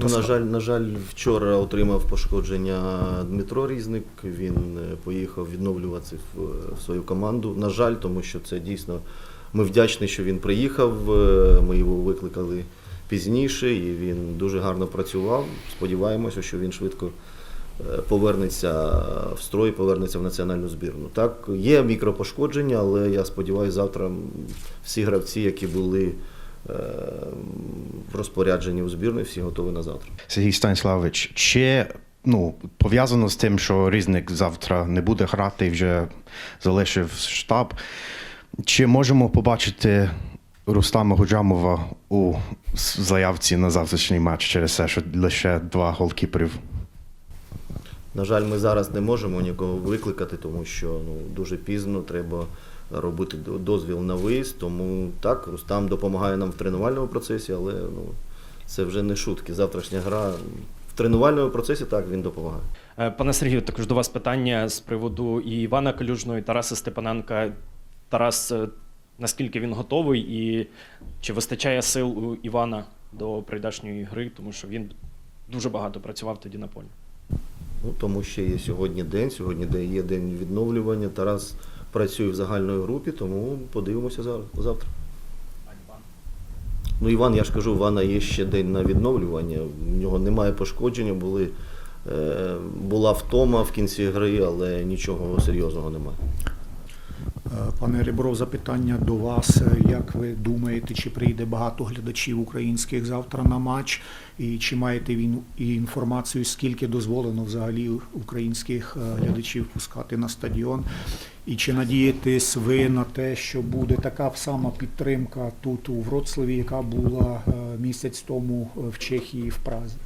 Ну, на жаль, на жаль, вчора отримав пошкодження Дмитро Різник. Він е, поїхав відновлюватися в, в свою команду. На жаль, тому що це дійсно. Ми вдячні, що він приїхав. е, Ми його викликали пізніше, і він дуже гарно працював. Сподіваємося, що він швидко е, повернеться в строй, повернеться в національну збірну. Так, є мікропошкодження, але я сподіваюся, завтра всі гравці, які були е, в розпорядженні у збірної, всі готові на завтра. Сергій Станіславович, чи ну, пов'язано з тим, що різник завтра не буде грати і вже залишив штаб. Чи можемо побачити Рустама Гуджамова у заявці на завтрашній матч через те, що лише два голкіперів? На жаль, ми зараз не можемо нікого викликати, тому що ну, дуже пізно треба робити дозвіл на виїзд. Тому так, Рустам допомагає нам в тренувальному процесі, але ну, це вже не шутки. Завтрашня гра в тренувальному процесі так він допомагає. Е, Пане Сергію, також до вас питання з приводу і Івана Калюжного, і Тараса Степаненка. Тарас, е, наскільки він готовий, і чи вистачає сил у Івана до прийдешньої гри, тому що він дуже багато працював тоді на полі. Ну, тому що є сьогодні день, сьогодні є день відновлювання. Тарас працює в загальної групі, тому подивимося завтра. Ну, Іван, я ж кажу, у Івана є ще день на відновлювання. В нього немає пошкодження, були, е, була втома в кінці гри, але нічого серйозного немає. Пане Ребров, запитання до вас. Як ви думаєте, чи прийде багато глядачів українських завтра на матч? І чи маєте він і інформацію, скільки дозволено взагалі українських е, глядачів пускати на стадіон? І чи надієтесь ви на те, що буде така сама підтримка тут у Вроцлаві, яка була е, місяць тому е, в Чехії в Празі?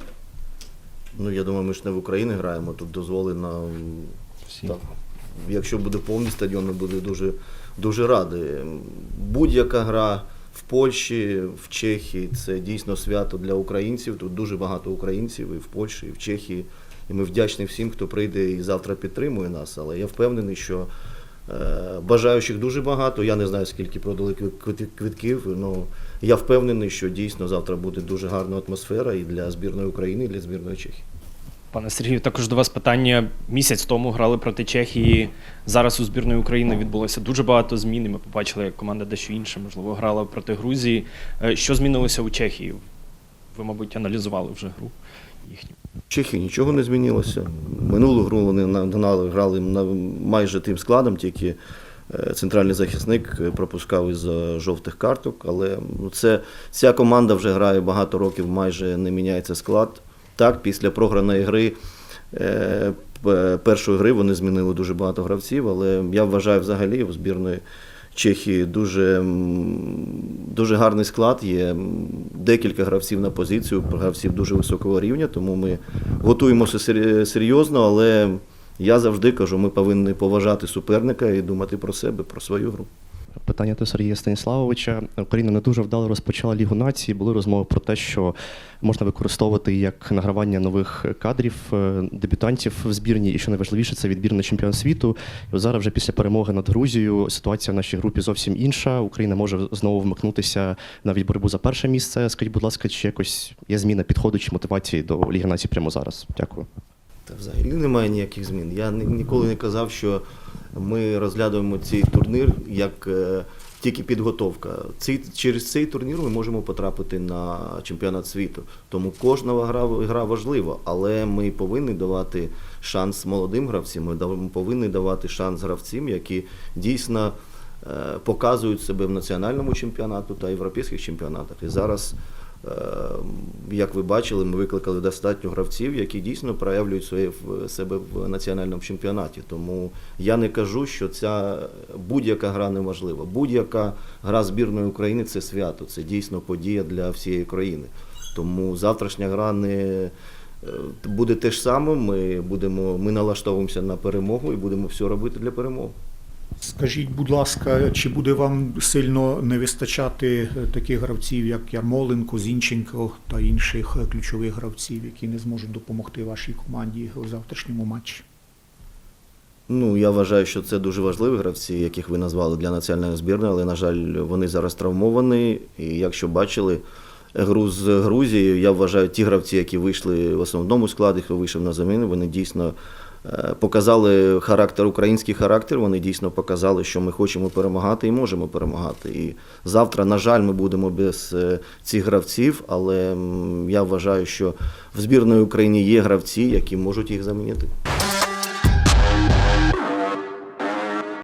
Ну, я думаю, ми ж не в Україні граємо, тут дозволено. Всі. Якщо буде повний стадіон, ми буде дуже, дуже раді. Будь-яка гра в Польщі, в Чехії це дійсно свято для українців. Тут дуже багато українців і в Польщі, і в Чехії. І ми вдячні всім, хто прийде і завтра підтримує нас. Але я впевнений, що е, бажаючих дуже багато. Я не знаю, скільки продали квит- квит- квитків. Ну, я впевнений, що дійсно завтра буде дуже гарна атмосфера і для збірної України, і для збірної Чехії. Пане Сергію, також до вас питання. Місяць тому грали проти Чехії. Зараз у збірної України відбулося дуже багато змін. і Ми побачили, як команда дещо інша, можливо, грала проти Грузії. Е, Що змінилося у Чехії? Ви, мабуть, аналізували вже гру їхню. В Чехії нічого не змінилося. Минулу гру вони грали майже тим складом, тільки е, центральний захисник е, пропускав із жовтих карток. Але ну, це, ця команда вже грає багато років, майже не міняється склад. Так, після програної гри. е, Першої гри вони змінили дуже багато гравців, але я вважаю взагалі в збірної Чехії дуже, дуже гарний склад. Є декілька гравців на позицію, гравців дуже високого рівня, тому ми готуємося серйозно, але я завжди кажу, ми повинні поважати суперника і думати про себе, про свою гру. Питання до Сергія Станіславовича. Україна не дуже вдало розпочала Лігу нації. Були розмови про те, що можна використовувати як награвання нових кадрів, е, дебютантів в збірні, і що найважливіше, це відбір на чемпіон світу. І зараз, вже після перемоги над Грузією, ситуація в нашій групі зовсім інша. Україна може знову вмикнутися на від боротьбу за перше місце. Скажіть, будь ласка, чи якось є зміна підходу чи мотивації до Ліги націй прямо зараз? Дякую. Та взагалі немає ніяких змін. Я ні- ніколи не казав, що ми розглядаємо цей турнір як е, тільки підготовка. Цей, через цей турнір ми можемо потрапити на чемпіонат світу. Тому кожна гра, гра важлива, але ми повинні давати шанс молодим гравцям, ми повинні давати шанс гравцям, які дійсно е, показують себе в національному чемпіонату та європейських чемпіонатах. І зараз Як ви бачили, ми викликали достатньо гравців, які дійсно проявлюють своє в себе в національному чемпіонаті. Тому я не кажу, що ця будь-яка гра не важлива. Будь-яка гра збірної України це свято, це дійсно подія для всієї країни. Тому завтрашня гра не е, буде те ж саме. Ми будемо, ми налаштовуємося на перемогу і будемо все робити для перемоги. Скажіть, будь ласка, чи буде вам сильно не вистачати е, таких гравців, як Ярмоленко, Зінченко та інших е, ключових гравців, які не зможуть допомогти вашій команді у завтрашньому матчі? Ну, я вважаю, що це дуже важливі гравці, яких ви назвали для національної збірної, але, на жаль, вони зараз травмовані. І якщо бачили, гру з Грузією. Я вважаю, ті гравці, які вийшли в основному складі, хто вийшов на заміну, вони дійсно показали характер, український характер. Вони дійсно показали, що ми хочемо перемагати і можемо перемагати. І завтра, на жаль, ми будемо без е, цих гравців, але я вважаю, що в збірної України є гравці, які можуть їх замінити.